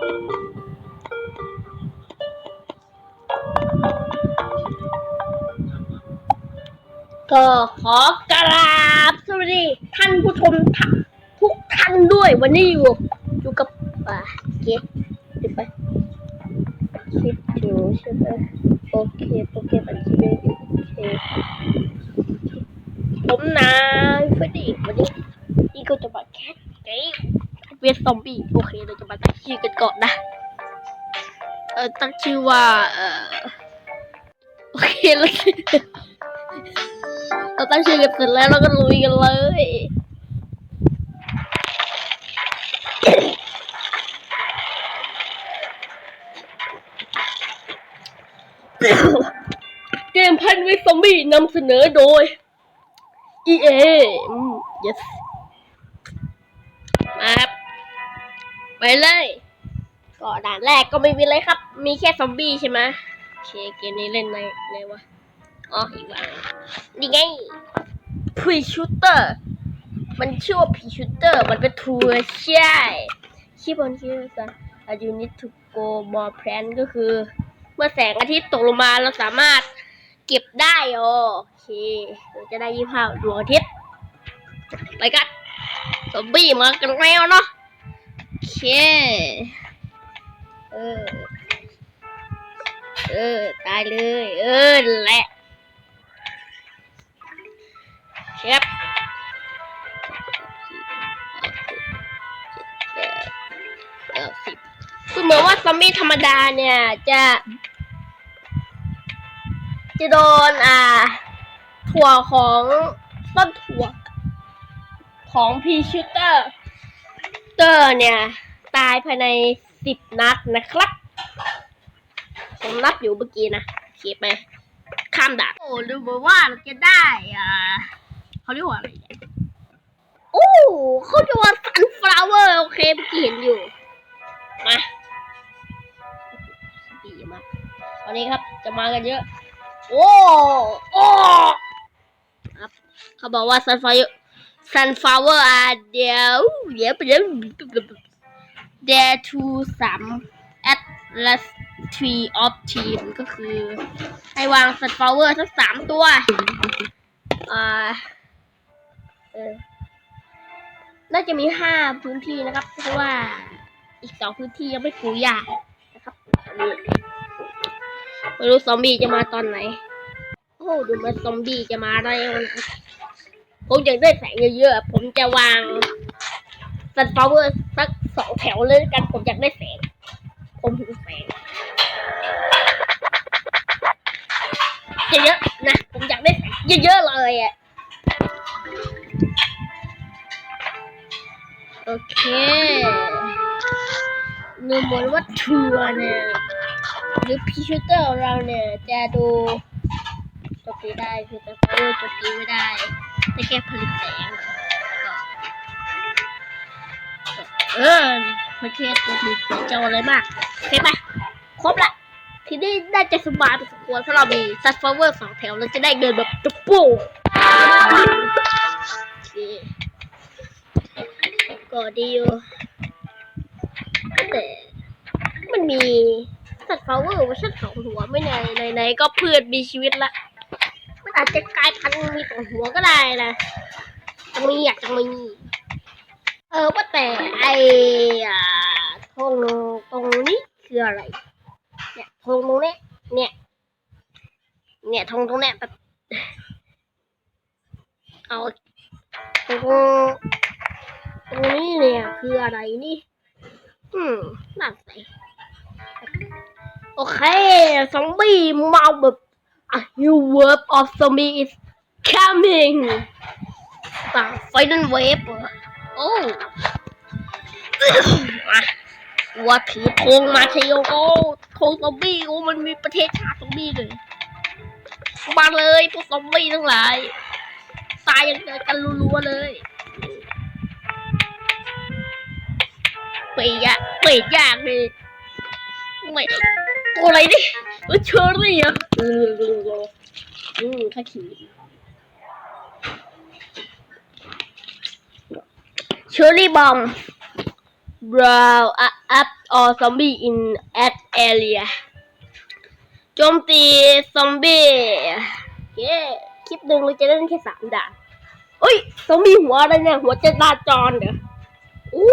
ก็ขอกราบสวัสดีท่านผู้ชมทุกท่านด้วยวันนี้อยู่อยู่กับอ่าเก๊ดูไปคลิปอยู่ใช่ไหมโอเคโอเคบัญชีเลยโอเคผมนายฟดีวันนี้นี่ก็จะมาแคสเกม เวสซอมบี้โอเคเราจะมาตั้งชื่อกันก่อนนะเออตั้งชื่อว่าเออโอเคแล้วเราตั้งชื่อกันเสร็จแล้วเราก็ลุยกันเลยเกมพันวิซอมบี้นำเสนอโดย EA อืม yes ไปเลยก็ด่านแรกก็ไม่มีอะไรครับ มีแค่ซอมบี้ใช่ไหมโอเคเกมนี้เล่นในในวะอ๋ออีกว่านี่ไง pre shooter มันชื่อว่า pre shooter มันเป็นทัวร์ใช่ชื่อบนชื่อกัน you need to go more plan ก็คือ เมื่อแสงอาทิตย์ตกลงมาเราสามารถเก็บได้โอเคเราจะได้ยี่ห้าดวงอาทิตย์ ไปกันซอมบี้มากันแล้วเนาะ เค เออ เออ ตายเลย เออแหละเชฟเก้าสิคือเหมือนว่าซอมบี้ธรรมดาเนี่ย จะ จะโดนอ่า ถั่วของต้นถั่วของพีชูเตอร์ เตอร์เนี่ย ตายภายในสิบนัดนะครับผมนับอยู่เมื่อกี้นะโอเคไปข้ามด่านโอ้ดูเหมือนว่าเราจะได้อ่าเขาเรียกว่าอะไรเนี่ยโอ้เขาจะว่า sunflower โอเคเมื่อกี้เห็นอยู่มาดีมากตอนนี้ครับจะมากันเยอะ โอ้โอ้ครับเขาบอกว่า sunflower sunflower อะเดี๋ยวเดี๋ยว เดี๋ยว there to some atlas tree of team ก็คือให้วาง sunflower ทั้งสามตัวอ่าเออน่าจะมีห้าพื้นที่นะครับ เพราะว่าอีกสองพื้นที่ยังไม่ปลูกหญ้านะครับไม่รู้ซอมบี้จะมาตอนไหน โอ้ดูมันซอมบี้จะมาได้ ผมอยากได้แสงเยอะๆ ผมจะวาง sunflower สักสองแถวเลยกัน ผมอยากได้แสง ผมหิวแสงเยอะๆนะ ผมอยากได้แสงเยอะๆเลยอะ โอเคดูเหมือนว่าทัวร์เนี่ยหรือพีชูเตอร์ของเราเนี่ย จะดูจมตีได้คือแต่พาวเวอร์จมตีไม่ได้ ได้แค่ผลิตแสงก็เออไม่ใช่ตัวผลิตจะอาอะไรมากโอเคไหมครบละทีนี้น่าจะสบายพอสมควรเพราะเรามีซัตฟลาเวอร์สองแถวเราจะได้เงินแบบตุ๊บปูโอเคก็ดีอยู่แต่มันมีซัตฟลาเวอร์เวอร์ชันสองหัวไม่ในในในก็เพื่อนมีชีวิตละ อาจจะกลายพันธุ์มีสองหัวก็ได้นะจะมีอยากจะมีเออว่าแต่ไออ่าตรงตรงนี้คืออะไร เนี่ยธงตรงนี้เนี่ย เนี่ยธงตรงเนี้ยแบบเอาตรงตรงนี้เนี่ยคืออะไรนี่ อืมน่าใส่โอเคซอมบี้มาแบบ A new wave of zombie is coming ต่างไฟนั่นเวฟโอ้มาว่าถือธงมาเชโยโอ้ธงซอมบี้โอ้มันมีประเทศชาติซอมบี้เลยมาเลยพวกซอมบี้ทั้งหลายตายยังเจอกันรัวๆเลยเปียะเปียากเลย ไม่ตัวอะไรนี่เออเชอรี่อะอืมข้าขี่เชอรี่บอม brow up up all zombie in at area โจมตีซอมบี้เย้คลิปหนึ่งเราจะเล่นแค่สามด่านเอ้ยซอมบี้หัวอะไรเนี่ย หัวจะตาจรเด้ออู้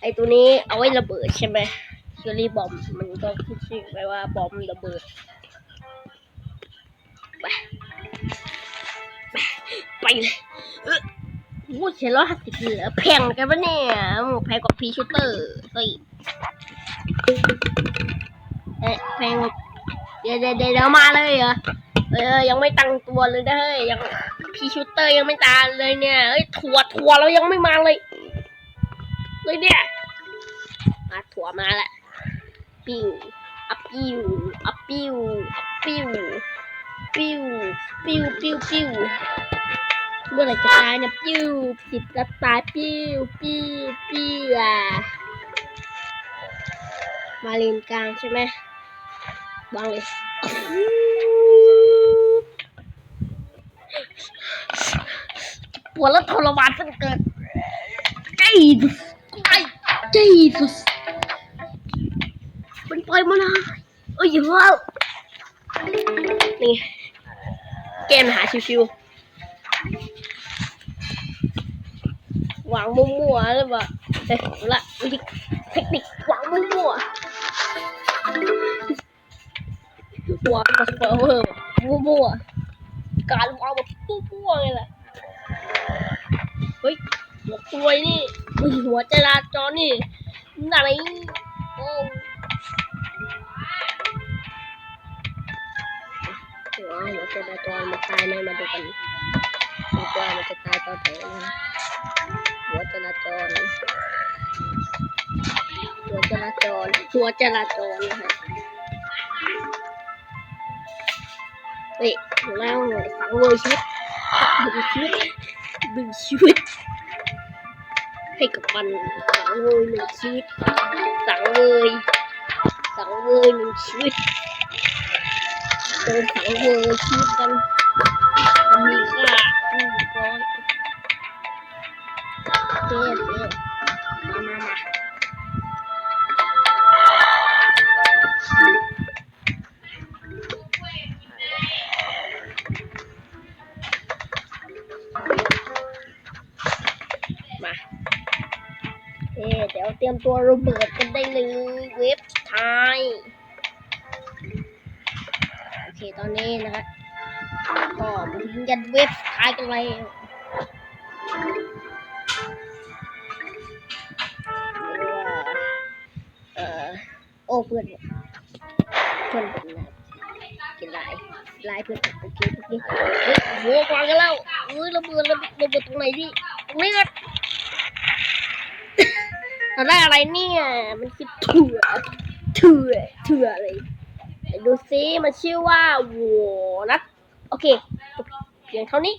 ไอตัวนี้เอาไว้ระเบิดใช่ไหม เชอรี่บอมมันก็ขึ้นชื่อไว้ว่าบอมระเบิด ไป ไปเลยวูดเชลร้อยห้าสิบเหลือแพงกันปะเนี่ยแพงกว่าพีชูเตอร์สิเอ๊ะแพงเดี๋ยวเดี๋ยวเดี๋ยวมาเลยเหรอเออยังไม่ตั้งตัวเลยนะเฮ้ยยังพีชูเตอร์ยังไม่ตามเลยเนี่ยเอ้ยถั่วถั่วเรายังไม่มาเลยเลยเนี่ยมาถั่วมาแหละ ปิ้วอัปิ้วอัปิ้วอัปิ้วปิ้วปิ้วปิ้วปิ้วเมื่อไรจะตายเนี่ยปิ้วสิบแล้วตายปิ้วปิ้วปิ้วอะมาเลนกลางใช่ไหมวางเลยปวดแล้วทรมานสักเกินใจสุด ล่อยมานะเอ้ยอย่าว่นี่เกมหาชิวๆหวางมั่วๆแล้วแบบเฮ้ยละวิธีเทคนิคหวางมั่วๆหวางกับเฟิร์เวอร์มั่วๆการวางแบบมั่วๆเลยแหละเฮ้ยหัวกลวนี่หัวจราจรนี่อะไรโอ้ หัวหัวจราจรมันตายไหมมาดูกันดูว่ามันจะตายตอนไหนนะหัวจราจรหัวจราจรหัวจราจรนะฮะเฮ้ยแล้วสังเวยชีวิตดึงชีวิตดึงชีวิตให้กับมันสังเวยหนึ่งชีวิตสังเวยสังเวยหนึ่งชีวิต โดนสังเวยชีวิตกันมันมีค่าหนึ่งร้อยเจ๊เจ๊มามามามาเอเดี๋ยวเตรียมตัวระเบิดกันได้เลยเว็บไทย อนนี้นะครับก็มาถึงยันเว็บไทยกันเลยเออโอ้เพื่อนเพื่อนผมนะกินลายลายเพื่อนผมโอเคโอเคเฮ้ยโหกวางกันแล้วเฮ้ยระเบิดระเบิดระเบิดตรงไหนดิตรงนี้กันเราได้อะไรเนี่ย มันคือถั่วถั่วถั่วอะไร ดูซิมันชื่อว่าวัวนัทโอเคเพียงเท่านี้